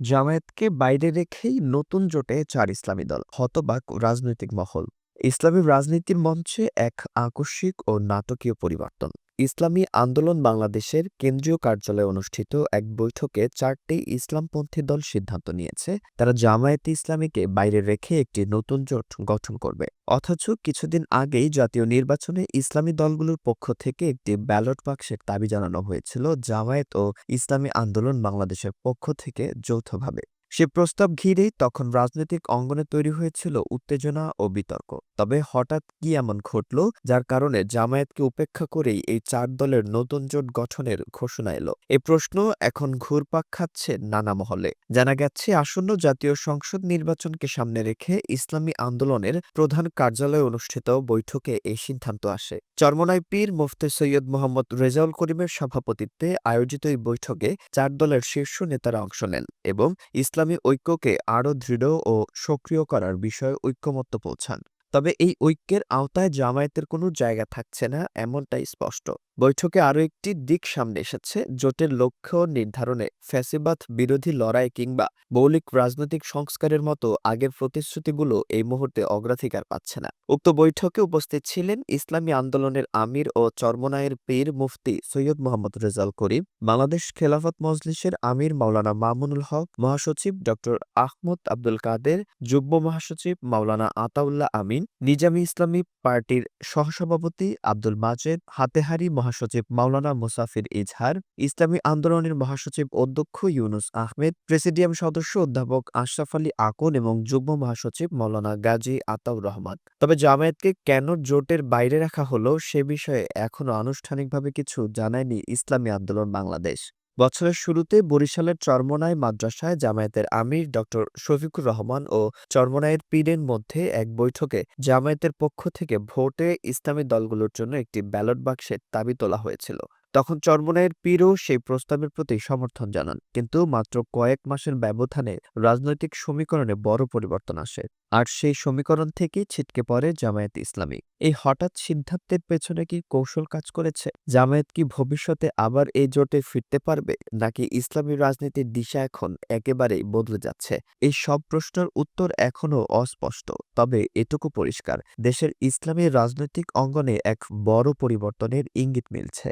জামায়াতকে বাইরে রেখেই নতুন জোটে চার ইসলামী দল, হতবাক রাজনৈতিক মহল। ইসলামী রাজনীতির মঞ্চে এক আকস্মিক ও নাটকীয় পরিবর্তন। ইসলামী আন্দোলন বাংলাদেশের কেন্দ্রীয় কার্যালয়ে অনুষ্ঠিত এক বৈঠকে চারটি ইসলামপন্থী দল সিদ্ধান্ত নিয়েছে। তারা জামায়াতে ইসলামীকে বাইরে রেখে একটি নতুন জোট গঠন করবে। অথচ কিছুদিন আগেই জাতীয় নির্বাচনে ইসলামী দলগুলোর পক্ষ থেকে একটি ব্যালট বাক্সের দাবি জানানো হয়েছিল জামায়াত ও ইসলামী আন্দোলন বাংলাদেশের পক্ষ থেকে যৌথভাবে। সে প্রস্তাব ঘিরেই তখন রাজনৈতিক অঙ্গনে তৈরি হয়েছিল উত্তেজনা ও বিতর্ক। তবে হঠাৎ কি এমন ঘটল, যার কারণে জামায়াতকে উপেক্ষা করেই এই চার দলের নতুন জোট গঠনের ঘোষণা এলো? এ প্রশ্ন এখন ঘুরপাক খাচ্ছে নানা মহলে। জানা গেছে, আসন্ন জাতীয় সংসদ নির্বাচনকে সামনে রেখে ইসলামী আন্দোলনের প্রধান কার্যালয়ে অনুষ্ঠিত বৈঠকে এই সিদ্ধান্ত আসে। চরমনাই পীর মুফতি সৈয়দ মোহাম্মদ রেজাউল করিমের সভাপতিত্বে আয়োজিত এই বৈঠকে চার দলের শীর্ষ নেতারা অংশ নেন এবং ইসলামী ঐক্যকে আরও দৃঢ় ও সক্রিয় করার বিষয়ে ঐক্যমত্য পৌঁছান। তবে এই ঐক্যের আওতায় জামায়াতের কোনো জায়গা থাকছে না এমনটাই স্পষ্ট। বৈঠকে আরও একটি দিক সামনে এসেছে, জোটের লক্ষ্য নির্ধারণে ফ্যাসিবাদ বিরোধী লড়াই কিংবা মৌলিক রাজনৈতিক সংস্কারের মতো আগের প্রতিশ্রুতিগুলো এই মুহূর্তে অগ্রাধিকার পাচ্ছে না। উক্ত বৈঠকে উপস্থিত ছিলেন ইসলামী আন্দোলনের আমির ও চরমনায়ের পীর মুফতি সৈয়দ মোহাম্মদ রেজাল করিম, বাংলাদেশ খেলাফত মজলিসের আমির মাওলানা মামুনুল হক, মহাসচিব ড আহমদ আব্দুল কাদের, যুগ্ম মহাসচিব মাওলানা আতাউল্লাহ আমিন নিজামী ইসলামী পার্টির সহসভাপতি আব্দুল মাজেদ, হাতেহারি মহাসচিব মাওলানা মুসাফির ইজহার, ইসলামী আন্দোলনের মহাসচিব অধ্যক্ষ ইউনুস আহমেদ, প্রেসিডিয়াম সদস্য অধ্যাপক আশরাফ আলী আকন এবং যুগ্ম মহাসচিব মাওলানা গাজী আতাউর রহমান। তবে জামায়াতকে কেন জোটের বাইরে রাখা হলো সে বিষয়ে এখনও আনুষ্ঠানিকভাবে কিছু জানায়নি ইসলামী আন্দোলন বাংলাদেশ। বছরের শুরুতে বরিশালের চরমনায় মাদ্রাসায় জামায়াতের আমির ড. শফিকুর রহমান ও চরমনায়ের পীরের মধ্যে এক বৈঠকে জামায়াতের পক্ষ থেকে ভোটে ইসলামী দলগুলোর জন্য একটি ব্যালট বাক্সের দাবি তোলা হয়েছিল। তখন চরমনাইয়ের পীরও সেই প্রস্তাবের প্রতি সমর্থন জানান। কিন্তু মাত্র কয়েক মাসের ব্যবধানে রাজনৈতিক সমীকরণে বড় পরিবর্তন আসে। আর সেই সমীকরণ থেকেই ছিটকে পড়ে জামায়াত ইসলামী। এই হঠাৎ সিদ্ধান্তের পেছনে কি কৌশল কাজ করেছে? জামায়াত কি ভবিষ্যতে আবার এই জোটে ফিরতে পারবে? নাকি ইসলামী রাজনীতির দিশা এখন একেবারেই বদলে যাচ্ছে? এই সব প্রশ্নের উত্তর এখনও অস্পষ্ট। তবে এটুকু পরিষ্কার, দেশের ইসলামী রাজনৈতিক অঙ্গনে এক বড় পরিবর্তনের ইঙ্গিত মিলছে।